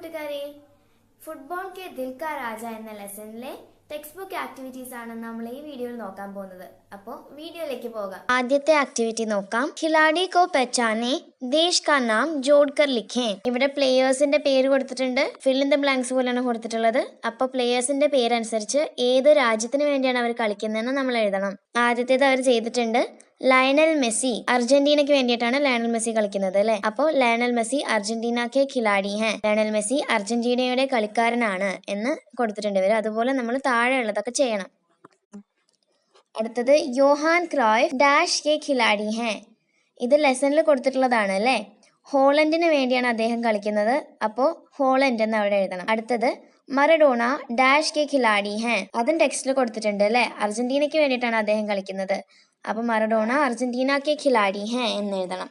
കൂട്ടുകാരെ football K ദിൽ രാജ എന്ന ലെസണിലെ text book activities ആണ് നമ്മൾ ഈ വീഡിയോയിൽ നോക്കാൻ പോകുന്നത്. അപ്പോൾ വീഡിയോയിലേക്ക് പോകാം. ആദ്യത്തെ ആക്ടിവിറ്റി നോക്കാം. ഖിലാഡി കോ പെച്ചാനെ ദേശ് കാ നാം ജോഡ്കർ ലിഖേ. ഇവിടെ പ്ലേയേഴ്സിന്റെ പേര് കൊടുത്തിട്ടുണ്ട്. ഫിൽ ഇൻ ദ ബ്ലാങ്ക്സ് പോലെയാണ് കൊടുത്തിട്ടുള്ളത്. അപ്പോൾ പ്ലേയേഴ്സിന്റെ പേരനുസരിച്ച് ഏത് രാജ്യത്തിന് വേണ്ടിയാണ് അവർ കളിക്കുന്നതെന്ന് നമ്മൾ എഴുതണം. ആദ്യത്തേത് അവർ ചെയ്തിട്ടുണ്ട് ലയണൽ മെസ്സി അർജന്റീനയ്ക്ക് വേണ്ടിയിട്ടാണ് ലയണൽ മെസ്സി കളിക്കുന്നത് അല്ലെ? അപ്പോ ലയണൽ മെസ്സി അർജന്റീന കെ ഖിലാഡി ഹെ. ലയണൽ മെസ്സി അർജന്റീനയുടെ കളിക്കാരനാണ് എന്ന് കൊടുത്തിട്ടുണ്ട് ഇവർ അതുപോലെ നമ്മൾ താഴെയുള്ളതൊക്കെ ചെയ്യണം. അടുത്തത് യോഹാൻ ക്രോയ് ഡാഷ് കെ ഖിലാഡി ഹെ. ഇത് ലെസണിൽ കൊടുത്തിട്ടുള്ളതാണ് അല്ലേ? ഹോളണ്ടിന് വേണ്ടിയാണ് അദ്ദേഹം കളിക്കുന്നത്. അപ്പോ ഹോളണ്ട് എന്ന് അവിടെ എഴുതണം. അടുത്തത് മറഡോണ ഡാഷ് കെ ഖിലാഡി ഹെ. അതും ടെക്സ്റ്റിൽ കൊടുത്തിട്ടുണ്ട് അല്ലേ? അർജന്റീനയ്ക്ക് വേണ്ടിയിട്ടാണ് അദ്ദേഹം കളിക്കുന്നത്. അപ്പോൾ മറഡോണ അർജന്റീന കെ ഖിലാഡി ഹേ എന്ന് എഴുതണം.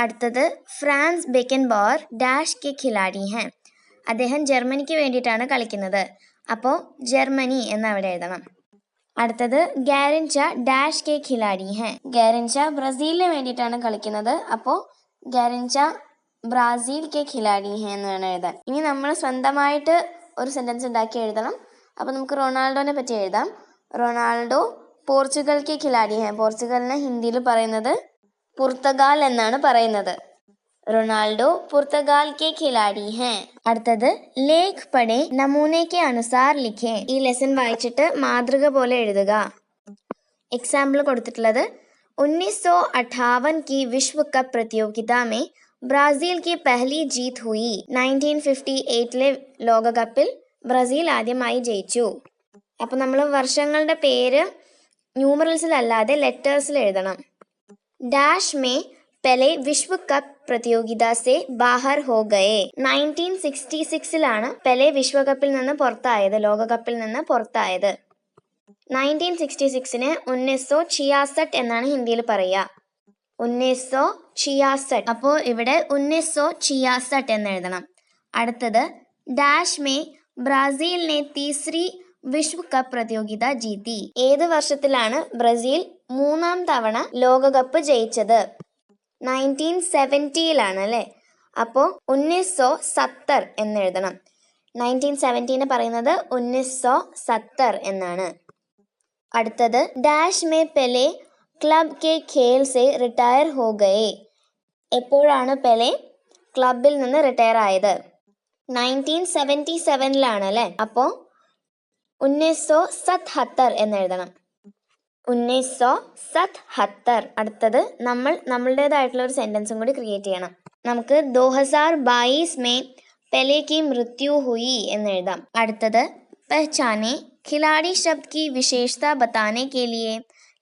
അടുത്തത് ഫ്രാൻസ് ബെക്കൻ ബോർ ഡാഷ് കെ ഖിലാഡി ഹേ. അദ്ദേഹം ജർമ്മനിക്ക് വേണ്ടിയിട്ടാണ് കളിക്കുന്നത്. അപ്പോൾ ജർമ്മനി എന്ന് അവിടെ എഴുതണം. അടുത്തത് ഗാരൻച ഡാഷ് കെ ഖിലാഡി ഹേ. ഗാരൻച ബ്രസീലിന് വേണ്ടിയിട്ടാണ് കളിക്കുന്നത്. അപ്പോൾ ഗാരൻച ബ്രാസീൽ കെ ഖിലാഡി ഹേ എന്ന് വേണം എഴുതാൻ. ഇനി നമ്മൾ സ്വന്തമായിട്ട് ഒരു സെന്റൻസ് ഉണ്ടാക്കി എഴുതണം. അപ്പോൾ നമുക്ക് റൊണാൾഡോനെ പറ്റി എഴുതാം. റൊണാൾഡോ പോർച്ചുഗൽ കെ ഖിലാഡി ഹേ പോർച്ചുഗലിനെ ഹിന്ദിയിൽ പറയുന്നത് പുർത്തഗാൽ എന്നാണ് പറയുന്നത് റൊണാൾഡോ പുർത്തഗാൽ കെ ഖിലാഡി ഹേ അടുത്തത് ലേഖ് പടേ നമൂനെ കെ അനുസാർ ലിഖേ ഈ ലെസൺ വായിച്ചിട്ട് മാതൃക പോലെ എഴുതുക എക്സാമ്പിൾ കൊടുത്തിട്ടുള്ളത് उन्नीस सौ अट्ठावन की विश्व कप प्रतियोगिता में ബ്രാസീൽ की पहली जीत हुई 1958ലെ ലോകകപ്പിൽ ബ്രസീൽ ആദ്യമായി ജയിച്ചു അപ്പോൾ നമ്മൾ വർഷങ്ങളുടെ പേര് ന്യൂമറൽസിലല്ലാതെ ലെറ്റേഴ്സിൽ എഴുതണം ഡാഷ് മേ പെലെ വിശ്വ കപ്പ് പ്രതിയോഗിത സെ ബാഹർ ഹോ ഗയേ നയന്റീൻ സിക്സ്റ്റി സിക്സിലാണ് പെലെ വിശ്വകപ്പിൽ നിന്ന് പുറത്തായത് ലോകകപ്പിൽ നിന്ന് പുറത്തായത്. നയന്റീൻ സിക്സ്റ്റി സിക്സിന് ഉന്നസോ ചിയാസട്ട് എന്നാണ് ഹിന്ദിയിൽ പറയുക. ഉന്നസോ ചിയാസട്ട്. അപ്പോൾ ഇവിടെ ഉന്നീസോ ചിയാസട്ട് എന്ന് എഴുതണം. അടുത്തത് ഡാഷ് മേ ബ്രാസീലിനെ തീസ്രി വിശ്വ കപ്പ് പ്രതിയോഗിത ജീതി ഏത് വർഷത്തിലാണ് ബ്രസീൽ മൂന്നാം തവണ ലോകകപ്പ് ജയിച്ചത്? നയന്റീൻ സെവന്റിയിലാണ് അല്ലേ? അപ്പോൾ ഉന്നീസോ സത്തർ എന്ന് എഴുതണം നയന്റീൻ സെവന്റീന് പറയുന്നത് ഉന്നീസോ സത്തർ എന്നാണ്. അടുത്തത് ഡാഷ് മേ പെലെ ക്ലബ് കെ ഖേൽ സെ റിട്ടയർ ഹോ എപ്പോഴാണ് പെലെ ക്ലബിൽ നിന്ന് റിട്ടയർ ആയത്? നയന്റീൻ സെവന്റി സെവനിലാണ് അല്ലേ? അപ്പോൾ ഉന്നീസോ സത് ഹത്തർ എന്ന് എഴുതണം ഉന്നീസോ സത് ഹത്തർ അടുത്തത് നമ്മൾ നമ്മളുടേതായിട്ടുള്ള ഒരു സെന്റൻസും കൂടി ക്രിയേറ്റ് ചെയ്യണം നമുക്ക് ദോ ഹസാർ ബായിസ് മേ പെലെ കി മൃത്യു ഹുയി എന്ന് എഴുതാം അടുത്തത് പഹചാനെ खिलाड़ी शब्द की विशेषता बताने के लिए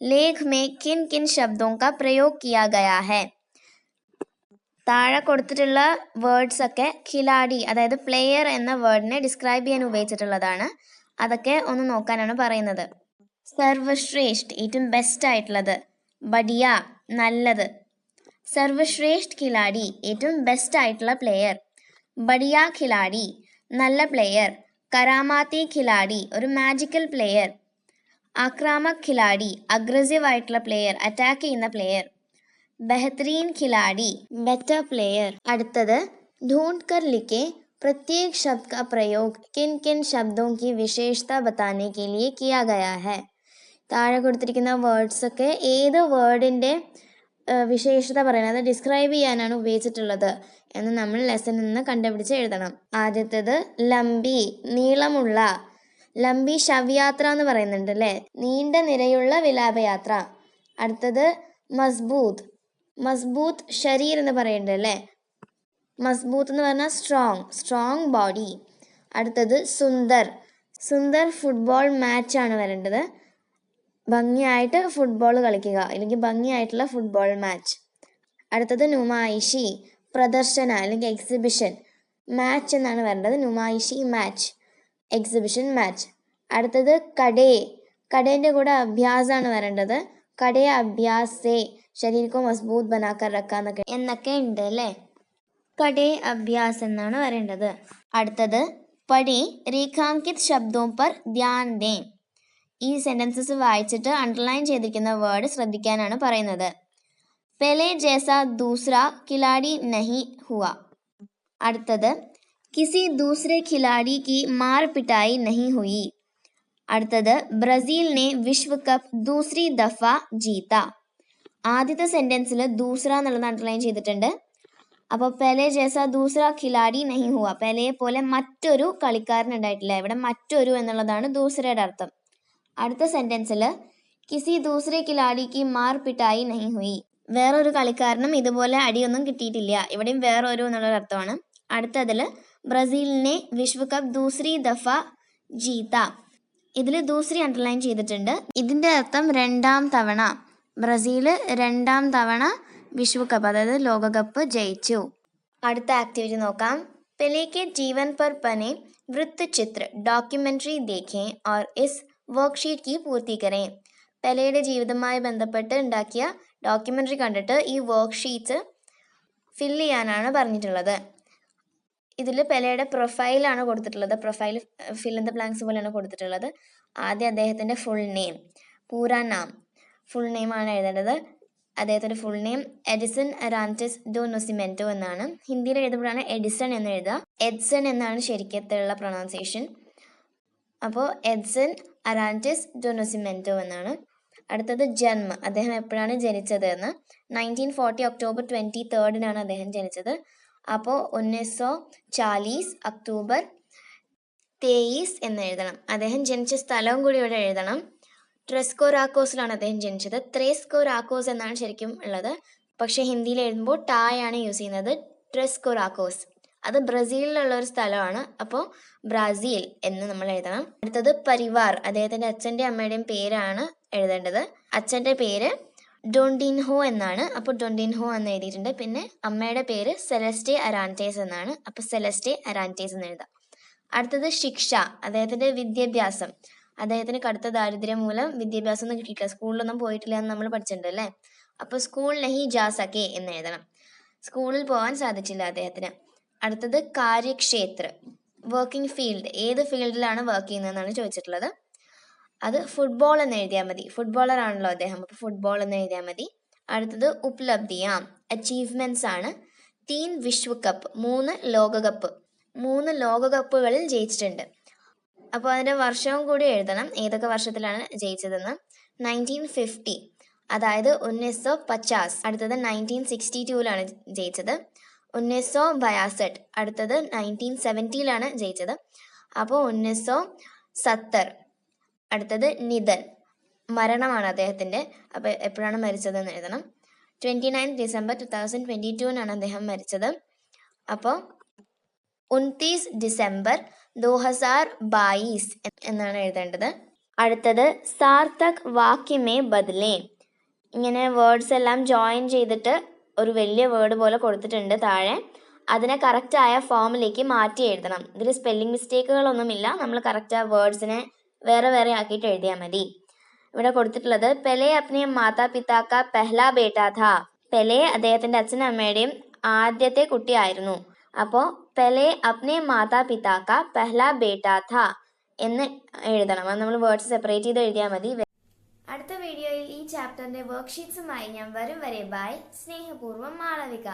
लेख में किन किन शब्दों का प्रयोग किया गया है താഴെ കൊടുത്തിട്ടുള്ള വേർഡ്സ് ഒക്കെ ഖിലാഡി അതായത് പ്ലെയർ എന്ന വേർഡിനെ ഡിസ്ക്രൈബ് ചെയ്യാൻ ഉപയോഗിച്ചിട്ടുള്ളതാണ് അതൊക്കെ ഒന്ന് നോക്കാനാണ് പറയുന്നത്. സർവശ്രേഷ്ഠ് ഏറ്റവും ബെസ്റ്റ് ആയിട്ടുള്ളത്. ബഡിയ നല്ലത്. സർവശ്രേഷ്ഠ് ഖിലാഡി ഏറ്റവും ബെസ്റ്റ് ആയിട്ടുള്ള പ്ലെയർ ബഡിയ ഖിലാഡി നല്ല പ്ലെയർ കരാമാത്തി ഖിലാഡി ഒരു മാജിക്കൽ പ്ലെയർ ആക്രാമക് ഖിലാഡി അഗ്രസീവ് ആയിട്ടുള്ള പ്ലെയർ അറ്റാക്ക് ചെയ്യുന്ന പ്ലെയർ ബെഹത്രീൻ ഖിലാഡി ബെറ്റർ പ്ലെയർ അടുത്തത് ധൂൺകർ ലിക്കെ प्रत्येक शब्द का प्रयोग किन किन शब्दों की विशेषता बताने के लिए किया गया है താഴെ കൊടുത്തിരിക്കുന്ന വേർഡ്സ് ഒക്കെ ഏത് വേർഡിൻ്റെ വിശേഷത പറയുന്നത് ഡിസ്ക്രൈബ് ചെയ്യാനാണ് ഉപയോഗിച്ചിട്ടുള്ളത് എന്ന് നമ്മൾ ലെസണിൽ നിന്ന് കണ്ടുപിടിച്ച് എഴുതണം ആദ്യത്തേത് ലംബി നീളമുള്ള ലംബി ശവയാത്ര എന്ന് പറയുന്നുണ്ട് അല്ലേ നീണ്ട നിരയുള്ള വിലാപയാത്ര അടുത്തത് മസ്ബൂത്ത് മസ്ബൂത്ത് ശരീർ എന്ന് പറയുന്നുണ്ട് അല്ലേ മസ്ബൂത്ത് എന്ന് പറഞ്ഞാൽ സ്ട്രോങ് സ്ട്രോങ് ബോഡി അടുത്തത് സുന്ദർ. സുന്ദർ ഫുട്ബോൾ മാച്ചാണ് വരേണ്ടത്. ഭംഗിയായിട്ട് ഫുട്ബോൾ കളിക്കുക. അല്ലെങ്കിൽ ഭംഗിയായിട്ടുള്ള ഫുട്ബോൾ മാച്ച് അടുത്തത് നുമായിഷി പ്രദർശന അല്ലെങ്കിൽ എക്സിബിഷൻ മാച്ച് എന്നാണ് വരേണ്ടത്. നുമായിഷി മാച്ച് എക്സിബിഷൻ മാച്ച് അടുത്തത് കടേ. കടേന്റെ കൂടെ അഭ്യാസമാണ് വരേണ്ടത്. കടേ അഭ്യാസേ. ശരീരക്കോ മസ്ബൂത്ത് ബനാക്കർ റക്കാന്നൊക്കെ. എന്നൊക്കെ ഉണ്ട് അല്ലേ? കടേ അഭ്യാസ് എന്നാണ് വരേണ്ടത്. അടുത്തത് പടി റീഖാങ്കിത് ശബ്ദവും പർ ധ്യാൻ ദേ ഈ സെന്റൻസസ് വായിച്ചിട്ട് അണ്ടർലൈൻ ചെയ്തിരിക്കുന്ന വേർഡ് ശ്രദ്ധിക്കാനാണ് പറയുന്നത്. പെലെ ജേസ ദൂസ്ര കിലാടി നഹി ഹുവ. അടുത്തത് കിസി ദൂസ്രെ ഖിലാടി കി മാർ പിട്ടായി നഹി ഹുയി. അടുത്തത് ബ്രസീലിനെ വിശ്വ കപ്പ് ദൂസ്രി ദഫ ജീത്ത ആദ്യത്തെ സെന്റൻസിൽ ദൂസ്ര എന്നുള്ളത് അണ്ടർലൈൻ ചെയ്തിട്ടുണ്ട്. അപ്പോൾ പെലെ ജേസ ദൂസറ ഖിലാഡി നഹി ഹുവ. പെലയെ പോലെ മറ്റൊരു കളിക്കാരൻ ഉണ്ടായിട്ടില്ല. ഇവിടെ മറ്റൊരു എന്നുള്ളതാണ് ദൂസരയുടെ അർത്ഥം. അടുത്ത സെന്റൻസിൽ കിസി ദൂസറെ ഖിലാഡിക്ക് മാർ പിട്ടായി നഹി ഹുയി. വേറൊരു കളിക്കാരനും ഇതുപോലെ അടിയൊന്നും കിട്ടിയിട്ടില്ല. ഇവിടെയും വേറൊരു എന്നുള്ളൊരു അർത്ഥമാണ്. അടുത്തതിൽ ബ്രസീലിനെ വിശ്വകപ്പ് ദൂസരി ദഫ ജീത. ഇതിൽ ദൂസരി അണ്ടർലൈൻ ചെയ്തിട്ടുണ്ട്. ഇതിന്റെ അർത്ഥം രണ്ടാം തവണ. ബ്രസീൽ രണ്ടാം തവണ വിശ്വകപ്പ് അതായത് ലോകകപ്പ് ജയിച്ചു. അടുത്ത ആക്ടിവിറ്റി നോക്കാം. പെലേക്ക് ജീവൻ പർ പനെ വൃത്തചിത്ര ഡോക്യുമെന്ററി ദേഖേ ഓർ ഇസ് വർക്ക്ഷീറ്റ് കി പൂർത്തീകരേ. പെലയുടെ ജീവിതവുമായി ബന്ധപ്പെട്ട് ഉണ്ടാക്കിയ ഡോക്യുമെന്ററി കണ്ടിട്ട് ഈ വർക്ക്ഷീറ്റ് ഫില്ല് ചെയ്യാനാണ് പറഞ്ഞിട്ടുള്ളത്. ഇതിൽ പെലയുടെ പ്രൊഫൈലാണ് കൊടുത്തിട്ടുള്ളത്. Profile fill in the blanks പോലെയാണ് കൊടുത്തിട്ടുള്ളത്. ആദ്യം അദ്ദേഹത്തിന്റെ ഫുൾ നെയിം പൂരാ നാം. ഫുൾ നെയിമാണ് എഴുതേണ്ടത്. അദ്ദേഹത്തിന്റെ full name Edison Arantes do Nascimento എന്നാണ്. ഹിന്ദിയിൽ എഴുതുമ്പോഴാണ് എഡിസൺ എന്ന് എഴുതുക. എഡ്സൺ എന്നാണ് ശരിക്കത്തുള്ള പ്രൊണൗൺസിയേഷൻ അപ്പോൾ എഡ്സൺ അറാന്റസ് ഡോ നൊസിമെന്റോ എന്നാണ്. അടുത്തത് ജന്മ. അദ്ദേഹം എപ്പോഴാണ് ജനിച്ചത് എന്ന്. നയന്റീൻ ഫോർട്ടി ഒക്ടോബർ ട്വന്റി തേർഡിനാണ് അദ്ദേഹം ജനിച്ചത്. അപ്പോൾ ഉന്നീസോ ചാലീസ് ഒക്ടോബർ തേയിസ് എന്ന് എഴുതണം. അദ്ദേഹം ജനിച്ച സ്ഥലവും കൂടി ഇവിടെ എഴുതണം. ട്രെസ്കോറാക്കോസിലാണ് അദ്ദേഹം ജനിച്ചത്. ത്രേസ്കോറാക്കോസ് എന്നാണ് ശരിക്കും ഉള്ളത്. പക്ഷേ ഹിന്ദിയിൽ എഴുതുമ്പോൾ ടായാണ് യൂസ് ചെയ്യുന്നത്. ട്രെസ്കോറാക്കോസ് അത് ബ്രസീലിലുള്ള ഒരു സ്ഥലമാണ്. അപ്പോൾ ബ്രാസീൽ എന്ന് നമ്മൾ എഴുതണം. അടുത്തത് പരിവാർ. അദ്ദേഹത്തിന്റെ അച്ഛന്റെ അമ്മയുടെയും പേരാണ് എഴുതേണ്ടത്. അച്ഛന്റെ പേര് ഡോണ്ടിൻഹോ എന്നാണ്. അപ്പോൾ ഡോണ്ടിൻഹോ എന്ന് എഴുതിയിട്ടുണ്ട്. പിന്നെ അമ്മയുടെ പേര് സെലസ്റ്റെ അറാന്റേസ് എന്നാണ്. അപ്പോൾ സെലസ്റ്റെ അറാന്റേസ് എന്ന് എഴുതാം. അടുത്തത് ശിക്ഷ. അദ്ദേഹത്തിന്റെ വിദ്യാഭ്യാസം. അദ്ദേഹത്തിന് കടുത്ത ദാരിദ്ര്യം മൂലം വിദ്യാഭ്യാസം ഒന്നും കിട്ടിയിട്ടില്ല. സ്കൂളിലൊന്നും പോയിട്ടില്ല എന്ന് നമ്മൾ പഠിച്ചിട്ടുണ്ട് അല്ലേ അപ്പോൾ സ്കൂൾ നഹി ജാ സക്കെ എന്ന് എഴുതണം. സ്കൂളിൽ പോകാൻ സാധിച്ചില്ല അദ്ദേഹത്തിന്. അടുത്തത് കാര്യക്ഷേത്ര വർക്കിംഗ് ഫീൽഡ് ഏത് ഫീൽഡിലാണ് വർക്ക് ചെയ്യുന്നതെന്നാണ് ചോദിച്ചിട്ടുള്ളത്. അത് ഫുട്ബോൾ എന്ന് എഴുതിയാൽ മതി. ഫുട്ബോളർ ആണല്ലോ അദ്ദേഹം. അപ്പോൾ ഫുട്ബോൾ എന്ന് എഴുതിയാൽ മതി. അടുത്തത് ഉപലബ്ധിയാം അച്ചീവ്മെന്റ്സ് ആണ്. തീൻ വിശ്വകപ്പ് മൂന്ന് ലോകകപ്പ്. മൂന്ന് ലോകകപ്പുകളിൽ ജയിച്ചിട്ടുണ്ട്. അപ്പോൾ അതിന്റെ വർഷവും കൂടി എഴുതണം. ഏതൊക്കെ വർഷത്തിലാണ് ജയിച്ചതെന്ന്? നയന്റീൻ ഫിഫ്റ്റി അതായത് ഉന്നീസോ പച്ചാസ്. അടുത്തത് നയന്റീൻ സിക്സ്റ്റി ടൂവിലാണ് ജയിച്ചത്. ഉന്നീസോ ബയാസട്ട്. അടുത്തത് നയന്റീൻ സെവന്റിയിലാണ് ജയിച്ചത്. അപ്പോൾ ഉന്നീസോ സത്തർ. അടുത്തത് നിധൻ. മരണമാണ് അദ്ദേഹത്തിന്റെ അപ്പോൾ എപ്പോഴാണ് മരിച്ചതെന്ന് എഴുതണം. Twenty nine December two thousand twenty ടുവിനാണ് അദ്ദേഹം മരിച്ചത്. അപ്പോൾ ഉൻതീസ് ഡിസംബർ ദോ ഹസാർ ബായിസ് എന്നാണ് എഴുതേണ്ടത്. അടുത്തത് സാർത്ഥക് വാക്യമേ ബദലേ. ഇങ്ങനെ വേർഡ്സ് എല്ലാം ജോയിൻ ചെയ്തിട്ട് ഒരു വലിയ വേർഡ് പോലെ കൊടുത്തിട്ടുണ്ട് താഴെ. അതിനെ കറക്റ്റായ ഫോമിലേക്ക് മാറ്റി എഴുതണം. ഇതിൽ സ്പെല്ലിംഗ് മിസ്റ്റേക്കുകളൊന്നുമില്ല നമ്മൾ കറക്റ്റ് ആ വേർഡ്സിനെ വേറെ വേറെ ആക്കിയിട്ട് എഴുതിയാൽ മതി. ഇവിടെ കൊടുത്തിട്ടുള്ളത് പെലെ അപ്നെ മാതാ പിതാക്ക പെഹ്ല ബേട്ടാ ഥാ പെലെ അദ്ദേഹത്തിന്റെ അച്ഛനും അമ്മയുടെയും ആദ്യത്തെ കുട്ടിയായിരുന്നു അപ്പോൾ പെലെ അപ്നെ മാതാ പിതാക്ക പെഹ്ല ബേട്ടാ താ എന്ന് എഴുതണം. അത് നമ്മൾ വേർഡ്സ് സെപ്പറേറ്റ് ചെയ്ത് എഴുതിയാൽ മതി. അടുത്ത വീഡിയോയിൽ ഈ ചാപ്റ്ററിന്റെ വർക്ക്ഷീറ്റ്സുമായി ഞാൻ വരും വരെ. ബൈ സ്നേഹപൂർവം മാളവിക.